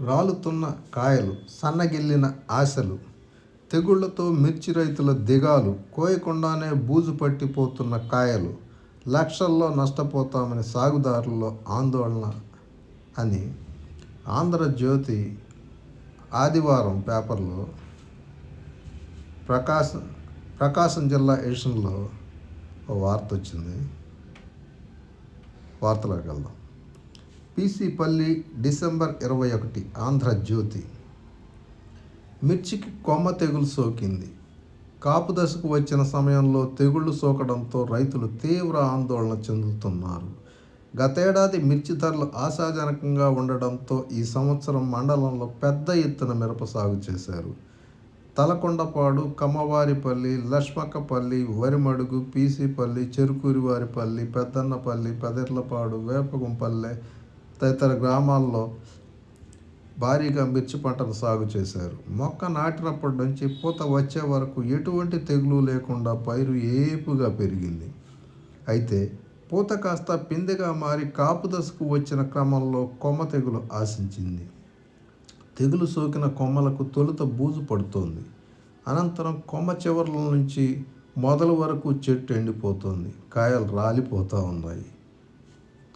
రాలుతున్న కాయలు సన్నగిల్లిన ఆశలు తెగుళ్ళతో మిర్చి రైతుల దిగాలు కోయకుండానే బూజు పట్టిపోతున్న కాయలు లక్షల్లో నష్టపోతామని సాగుదారుల్లో ఆందోళన అని ఆంధ్రజ్యోతి ఆదివారం పేపర్లో ప్రకాశం ప్రకాశం జిల్లా ఎడిషన్లో ఒక వార్త వచ్చింది. వార్తలోకి వెళ్దాం. పీసీపల్లి డిసెంబర్ ఇరవై ఒకటి ఆంధ్రజ్యోతి. మిర్చికి కొమ్మ తెగులు సోకింది. కాపు దశకు వచ్చిన సమయంలో తెగుళ్ళు సోకడంతో రైతులు తీవ్ర ఆందోళన చెందుతున్నారు. గతేడాది మిర్చి ధరలు ఆశాజనకంగా ఉండడంతో ఈ సంవత్సరం మండలంలో పెద్ద ఎత్తున మిరప సాగు చేశారు. తలకొండపాడు కమ్మవారిపల్లి లక్ష్మక్కపల్లి వరిమడుగు పీసీపల్లి చెరుకూరివారిపల్లి పెద్దన్నపల్లి పెదర్లపాడు వేపగుంపల్లె తదితర గ్రామాల్లో భారీగా మిర్చి పంటను సాగు చేశారు. మొక్క నాటినప్పటి నుంచి పూత వచ్చే వరకు ఎటువంటి తెగులు లేకుండా పైరు ఏపుగా పెరిగింది. అయితే పూత కాస్త పిందెగా మారి కాపు దశకు వచ్చిన క్రమంలో కొమ్మ తెగులు ఆశించింది. తెగులు సోకిన కొమ్మలకు తొలుత బూజు పడుతోంది. అనంతరం కొమ్మ చివరల నుంచి మొదలు వరకు చెట్టు ఎండిపోతుంది. కాయలు రాలిపోతూ ఉన్నాయి.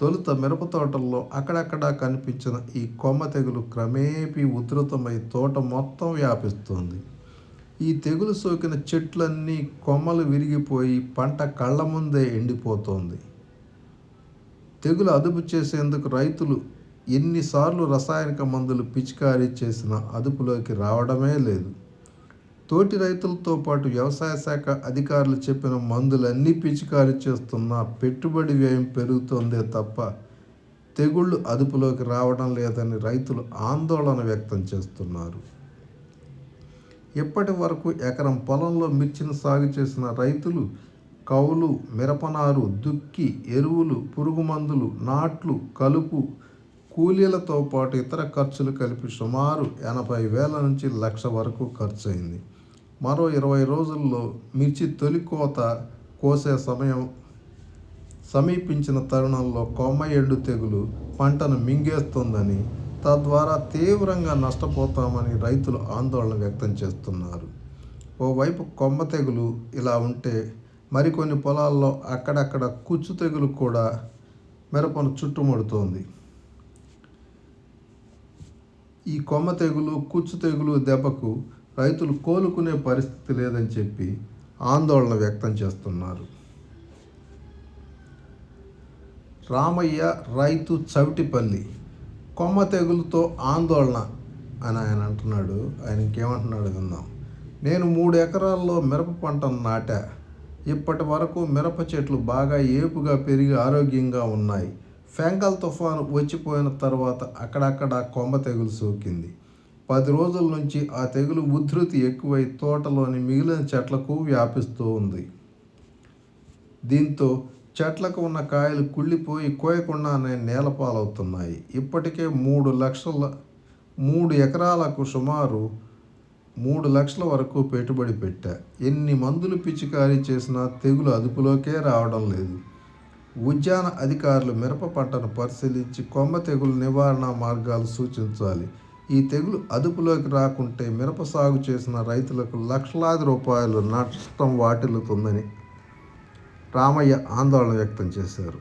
తొలుత మిరప తోటల్లో అక్కడక్కడ కనిపించిన ఈ కొమ్మ తెగులు క్రమేపీ ఉధృతమై తోట మొత్తం వ్యాపిస్తుంది. ఈ తెగులు సోకిన చెట్లన్నీ కొమ్మలు విరిగిపోయి పంట కళ్ళ ముందే ఎండిపోతోంది. తెగులు అదుపు చేసేందుకు రైతులు ఎన్నిసార్లు రసాయనిక మందులు పిచికారీ చేసినా అదుపులోకి రావడమే లేదు. తోటి రైతులతో పాటు వ్యవసాయ శాఖ అధికారులు చెప్పిన మందులన్నీ పిచికారీ చేస్తున్నా పెట్టుబడి వ్యయం పెరుగుతోందే తప్ప తెగుళ్ళు అదుపులోకి రావడం లేదని రైతులు ఆందోళన వ్యక్తం చేస్తున్నారు. ఇప్పటి వరకు ఎకరం పొలంలో మిర్చిని సాగు చేసిన రైతులు కౌలు మిరపనారు దుక్కి ఎరువులు పురుగు మందులు నాట్లు కలుపు కూలీలతో పాటు ఇతర ఖర్చులు కలిపి సుమారు ఎనభై వేల నుంచి లక్ష వరకు ఖర్చు అయింది మరో ఇరవై రోజుల్లో మిర్చి తొలి కోత కోసే సమయం సమీపించిన తరుణంలో కొమ్మ తెగులు పంటను మింగేస్తుందని తద్వారా తీవ్రంగా నష్టపోతామని రైతులు ఆందోళన వ్యక్తం చేస్తున్నారు. ఓవైపు కొమ్మ తెగులు ఇలా ఉంటే మరికొన్ని పొలాల్లో అక్కడక్కడ కుచ్చు తెగులు కూడా మిరపను చుట్టుముడుతోంది. ఈ కొమ్మ తెగులు కుచ్చు తెగులు దెబ్బకు రైతులు కోలుకునే పరిస్థితి లేదని చెప్పి ఆందోళన వ్యక్తం చేస్తున్నారు. రామయ్య రైతు చవిటిపల్లి కొమ్మ తెగులుతో ఆందోళన అని ఆయన అంటున్నాడు. ఆయన ఇంకేమంటున్నాడు విందాం. నేను మూడు ఎకరాల్లో మిరప పంటను నాటా. ఇప్పటి వరకు మిరప చెట్లు బాగా ఏపుగా పెరిగి ఆరోగ్యంగా ఉన్నాయి. ఫెంగల్ తుఫాను వచ్చిపోయిన తర్వాత అక్కడక్కడ కొమ్మ తెగులు సోకింది. పది రోజుల నుంచి ఆ తెగులు ఉధృతి ఎక్కువై తోటలోని మిగిలిన చెట్లకు వ్యాపిస్తూ ఉంది. దీంతో చెట్లకు ఉన్న కాయలు కుళ్ళిపోయి కోయకుండానే నేలపాలవుతున్నాయి. ఇప్పటికే మూడు లక్షల మూడు ఎకరాలకు సుమారు మూడు లక్షల వరకు పెట్టుబడి పెట్టా. ఎన్ని మందులు పిచికారీ చేసినా తెగులు అదుపులోకే రావడం లేదు. ఉద్యాన అధికారులు మిరప పంటను పరిశీలించి కొమ్మ తెగులు నివారణ మార్గాలు సూచించాలి. ఈ తెగులు అదుపులోకి రాకుంటే మిరప సాగు చేసిన రైతులకు లక్షలాది రూపాయలు నష్టం వాటిల్లుతుందని రామయ్య ఆందోళన వ్యక్తం చేశారు.